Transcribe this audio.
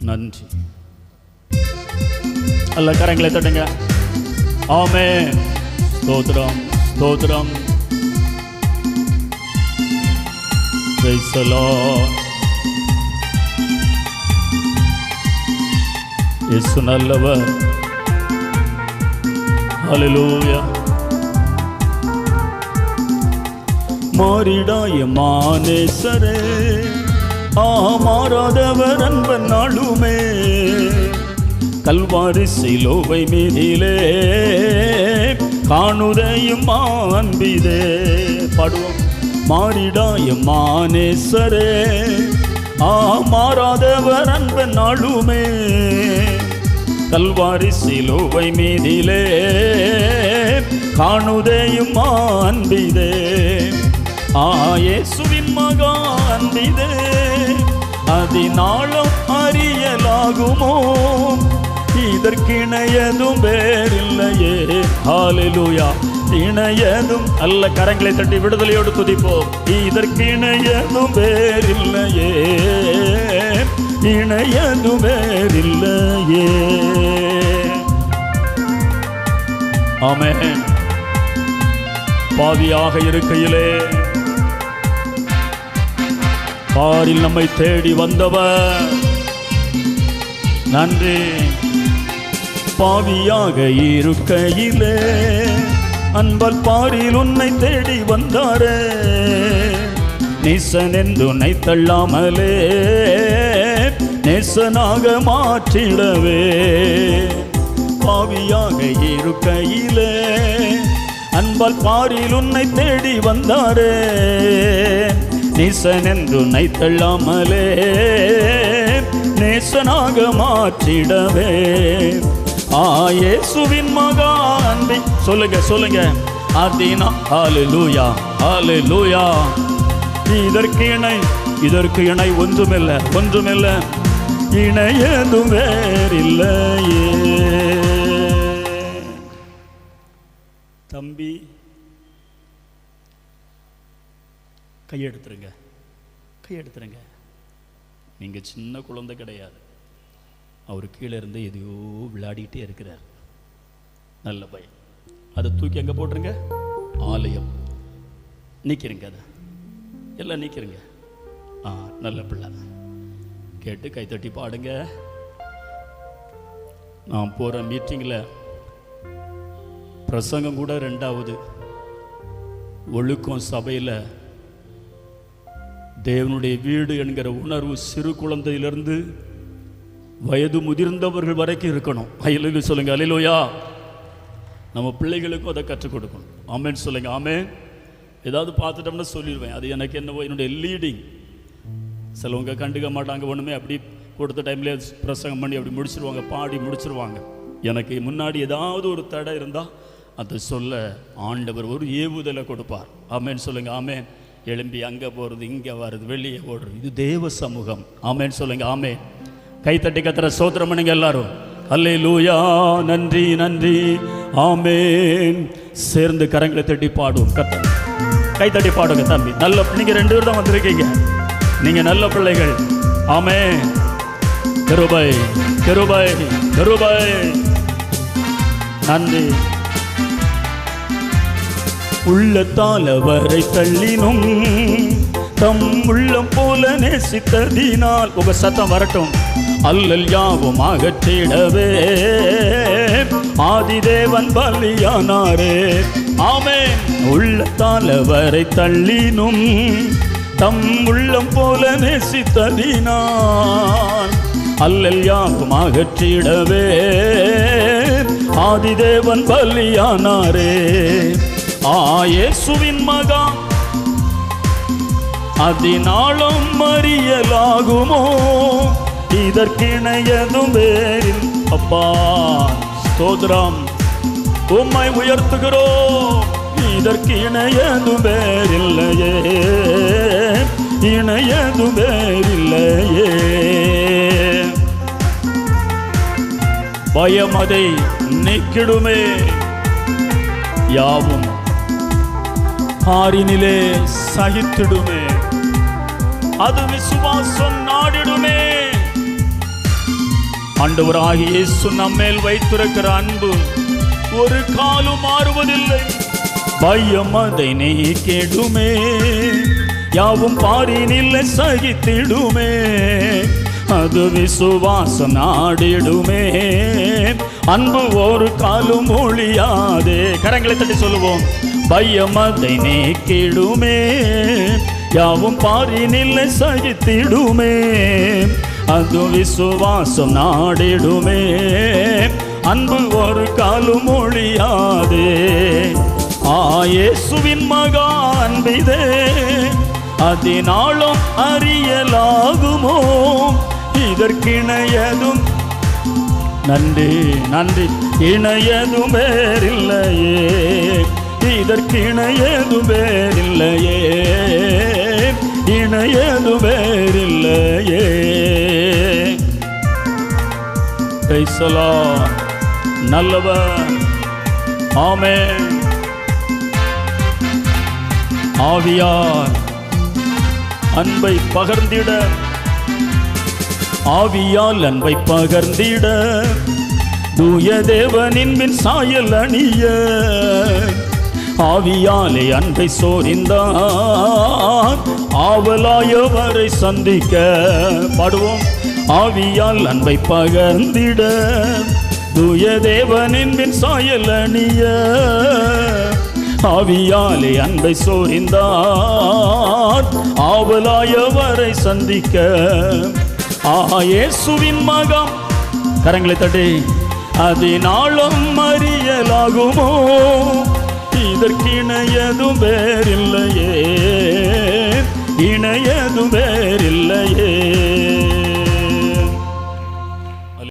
நன்றி. அல்ல கரங்களை தட்டுங்க. ஆமே ஸ்தோத்திரம் ஸ்தோத்திரம். Praise இயேசு நல்லவர். அலலூயா மாறிடாய மானேசரே. ஆ மாறாதவர் அன்பன் நாளுமே கல்வாரி சிலோவை மீதிலே காணுதையும் அன்பிதே பாடுவோம் மாறிடாய மானேசரே. ஆ மாறாதவர் அன்பன் நாளுமே கல்வாரி சிலுவை மீதிலே காணுதையும் அன்பிதே ஆயேசுவின் மகான் இது அதினாலும் அறியலாகுமோ? இதற்கிணையதும் வேறில்லையே. ஹalleluya. இணையதும் அல்ல. கரங்களை தட்டி விடுதலையோடு துதிப்போம் இதற்கிணையதும் வேறில்லையே. இணையதும் வேறில்லையே. ஆமே பாதியாக இருக்கையிலே பாரில் நம்மை தேடி வந்தவர். நன்றி. பாவியாக இருக்கையிலே அன்பல் பாரில் உன்னை தேடி வந்தாரே. நேசன் என்று உன்னை தள்ளாமலே நேசனாக மாற்றிடவே. பாவியாக இருக்கையிலே அன்பால் பாரில் உன்னை தேடி வந்தாரே. நேசன் நைத்தள்ளாமலே நேசனாக மாற்றிடவே. ஆயேசுவின் மகா அன்பை. சொல்லுங்க சொல்லுங்க. அதினா ஆலு லூயா இதற்கு இணை இதற்கு இணை ஒன்றுமில்லை ஒன்றுமில்லை. இணையதும் வேறில்லையே. தம்பி கையெடுத்துருங்க. கையெடுத்துருங்க. நீங்கள் சின்ன குழந்தை கிடையாது. அவர் கீழே இருந்து எதையோ விளையாடிக்கிட்டே இருக்கிறார். நல்ல பையன். அதை தூக்கி எங்கே போட்டுருங்க? ஆலயம். நீக்கிறீங்க அதை. எல்லாம் நீக்கிறீங்க ஆ நல்ல பிள்ளை. கேட்டு கைத்தட்டி பாடுங்க. நான் போகிற மீட்டிங்கில் பிரசங்கம் கூட ரெண்டாவது. ஒழுக்கம் சபையில் தேவனுடைய வீடு என்கிற உணர்வு சிறு குழந்தையிலிருந்து வயது முதிர்ந்தவர்கள் வரைக்கும் இருக்கணும். அயலில் சொல்லுங்க அலையிலோயா நம்ம பிள்ளைகளுக்கும் அதை கற்றுக் கொடுக்கணும். ஆமேன்னு சொல்லுங்க ஆமே ஏதாவது பார்த்துட்டோம்னா சொல்லிடுவேன். அது எனக்கு என்னவோ என்னுடைய லீடிங் சிலவங்க கண்டுக்க மாட்டாங்க ஒன்றுமே அப்படி கொடுத்த டைம்லேயே பிரசங்கம் பண்ணி அப்படி முடிச்சிருவாங்க பாடி முடிச்சிருவாங்க. எனக்கு முன்னாடி ஏதாவது ஒரு தடை இருந்தால் அதை சொல்ல ஆண்டவர் ஒரு ஏவுதலை கொடுப்பார். ஆமேன்னு சொல்லுங்க ஆமேன். எழும்பி அங்கே போகிறது இங்கே வர்றது வெளியே ஓடுறது. இது தேவ சமூகம். ஆமேன்னு சொல்லுங்க ஆமே கைத்தட்டி கத்துற சோத்திரம் பண்ணுங்க எல்லாரும். அல்லே லூயா நன்றி நன்றி. ஆமேன். சேர்ந்து கரங்களை தட்டி பாடுவோம் கத்த கைத்தட்டி பாடுங்க தம்பி. நல்ல நீங்க ரெண்டு பேர் தான் வந்திருக்கீங்க. நீங்க நல்ல பிள்ளைகள். ஆமே கிருபை கிருபை கிருபை. நன்றி. உள்ளத்தால் அவரை தள்ளினும் தம் உள்ளம் போல நேசித்ததினால் உங்க சத்தம் வரட்டும். அல்லல் யாவும் அகற்றிடவே ஆதிதேவன் பலியானாரே. ஆமே உள்ளத்தால் அவரை தள்ளினும் தம் உள்ளம் போல நேசித்ததினால் அல்லல் யாவும் அகற்றிடவே ஆதிதேவன் பலியானாரே. ஆயேசுவின் மகா. அதினாலும் மறியலாகுமோ? இதற்கிணையதும் வேறில். அப்பா ஸ்தோத்ரம். உம்மை உயர்த்துகிறோம். இதற்கு இணையதும் வேறில்லையே. இணையதும் வேறில்லையே. பயம் அதை நீக்கிடுமே. யாவும் ஆறினிலே சகித்திடுமே. அது விசுவாசம் நாடிடுமே. ஆண்டவராகி இயேசு நம்மேல் வைத்திருக்கிற அன்பு ஒரு காலும் மாறுவதில்லை. பயம் அதை நீ நீக்கிடுமே. யாவும் பாரினில் சகித்திடுமே. அது விசுவாச நாடிடுமே. அன்பு ஒரு காலும் ஒழியாதே. கரங்களை தட்டி சொல்லுவோம். பயம் அதை நீக்கிடுமே. யாவும் பாரினில்லை சகித்திடுமே. அது விசுவாசம் நாடிடுமே. அன்பு ஒரு காலும் ஒழியாதே. ஆயேசுவின் மகா அன்பிதே. அதனாலும் அறியலாகுமோ? இதற்கிணையதும் நன்றி நன்றி. இணையதும் வேறில்லையே. இதற்கிணையதும் வேறில்லையே. இணையதும் வேறில்லையே. கைசலா நல்லவர். ஆமே ஆவியார் அன்பை பகர்ந்திட ஆவியால் அன்பை பகர்ந்திட தூய தேவனின் பின் சாயல் அணிய. ஆவியாலே அன்பை சோரிந்தார் ஆவலாயவரை சந்திக்க. பாடுவோம். ஆவியால் அன்பை பகர்ந்திட தூய தேவனின் பின் சாயல் அணிய. ஆவியாலே அன்பை சோரிந்தார் ஆவலாயவரை சந்திக்க. ஆயேசுவின் மகம். கரங்களை தட்டி அதினாலும் அறியலாகுமோ இதற்கிணையதும் வேறில்லையே. இணையதும் வேறில்லையே.